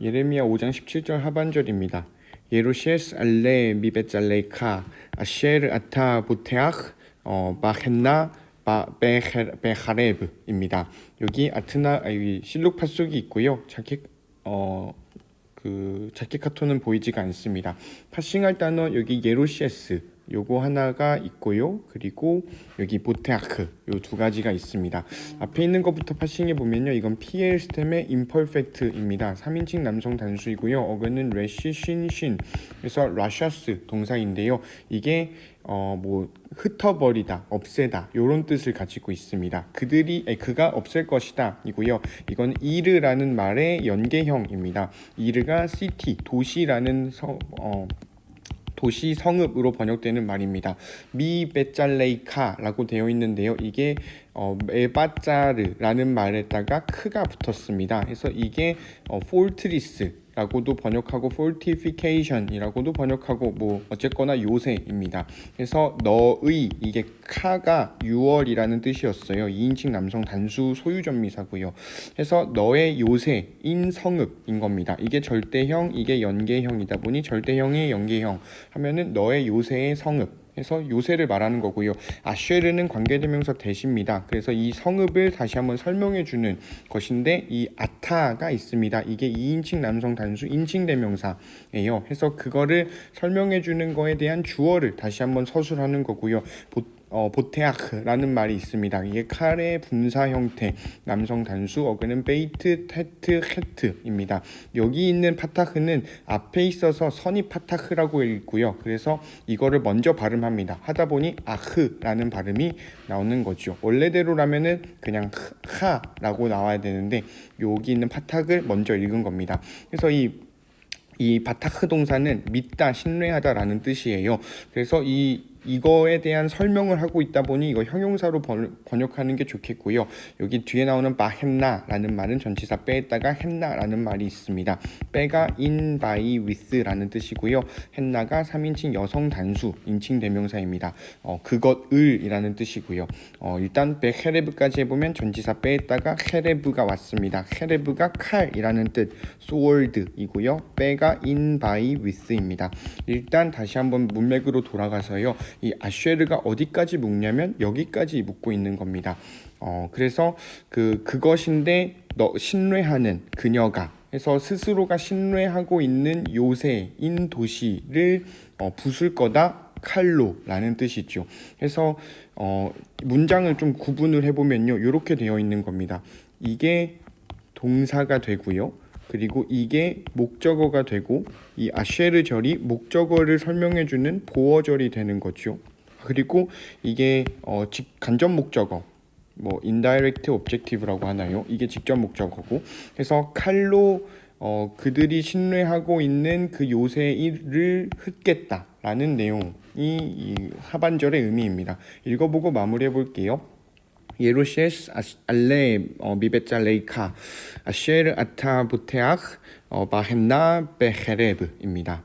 예레미야 5장 17절 하반절입니다. 예로시에스 알레 미베잘레카 아셰르 아타 보테ach 어 바헨나 베하레브입니다. 여기 아트나 아, 여기 실록 파속이 있고요. 자켓 어 그 자켓 카톤은 보이지가 않습니다. 파싱할 단어 여기 예로시에스 요거 하나가 있고요. 그리고 여기 보테아크 요 두 가지가 있습니다. 앞에 있는 것부터 파싱해 보면요. 이건 PL 스템의 imperfect입니다. 3인칭 남성 단수이고요. 어근은 레시 신신 그래서 라샤스 동사인데요. 이게 어 뭐 흩어버리다, 없애다 요런 뜻을 가지고 있습니다. 그들이 아니, 그가 없앨 것이다 이고요. 이건 이르라는 말의 연계형입니다. 이르가 시티 도시라는 서, 어, 도시 성읍으로 번역되는 말입니다. 미 베짤레이카라고 되어 있는데요. 이게 어, 메바짜르라는 말에다가 크가 붙었습니다. 그래서 이게 어, fortress 라고도 번역하고 fortification이라고도 번역하고 뭐 어쨌거나 요새입니다. 그래서 너의 이게 카가 6월이라는 뜻이었어요. 2인칭 남성 단수 소유전미사고요. 해서 너의 요새인 성읍인 겁니다. 이게 절대형, 이게 연계형이다 보니 절대형의 연계형 하면은 너의 요새의 성읍. 해서 요새를 말하는 거고요. 아쉐르는 관계대명사 대시입니다. 그래서 이 성읍을 다시 한번 설명해 주는 것인데 이 아타가 있습니다. 이게 2인칭 남성 단수 인칭 대명사예요. 해서 그거를 설명해 주는 거에 대한 주어를 다시 한번 서술하는 거고요. 보, 어, 보테아크라는 말이 있습니다. 이게 칼의 분사 형태, 남성 단수, 어그는 베이트, 테트, 헤트입니다. 여기 있는 파타크는 앞에 있어서 선이 파타크라고 읽고요. 그래서 이거를 먼저 발음합니다. 하다 보니 아흐라는 발음이 나오는 거죠. 원래대로라면은 그냥 하라고 나와야 되는데 여기 있는 파탁을 먼저 읽은 겁니다. 그래서 이이 바타크 동사는 믿다, 신뢰하다라는 뜻이에요. 그래서 이 이거에 대한 설명을 하고 있다 보니 이거 형용사로 번, 번역하는 게 좋겠고요. 여기 뒤에 나오는 바 했나라는 말은 전치사 빼다가 했나라는 말이 있습니다. 빼가 in, by, with라는 뜻이고요. 했나가 3인칭 여성 단수 인칭 대명사입니다. 어, 그것을이라는 뜻이고요. 어, 일단 베헤레브까지 해보면 전치사 빼다가 헤레브가 왔습니다. 헤레브가 칼이라는 뜻, sword이고요. 빼가 in, by, with입니다. 일단 다시 한번 문맥으로 돌아가서요. 이 아쉐르가 어디까지 묶냐면 여기까지 묶고 있는 겁니다. 어, 그래서 그 그것인데 너 신뢰하는 그녀가 해서 스스로가 신뢰하고 있는 요새인 도시를 어, 부술 거다 칼로라는 뜻이죠. 그래서 어, 문장을 좀 구분을 해보면요, 이렇게 되어 있는 겁니다. 이게 동사가 되고요. 그리고 이게 목적어가 되고 이 아쉐르절이 목적어를 설명해주는 보어절이 되는 거죠. 그리고 이게 어, 직, 간접 목적어 뭐 indirect objective라고 하나요? 이게 직접 목적어고 그래서 칼로 어, 그들이 신뢰하고 있는 그 요새를 흩겠다라는 내용이 이 하반절의 의미입니다. 읽어보고 마무리해 볼게요. 예로시에스 아시- 알레 어, 미베짤레이카 아쉐르 아타 보테ach 어, 바헨나 베헤레브입니다.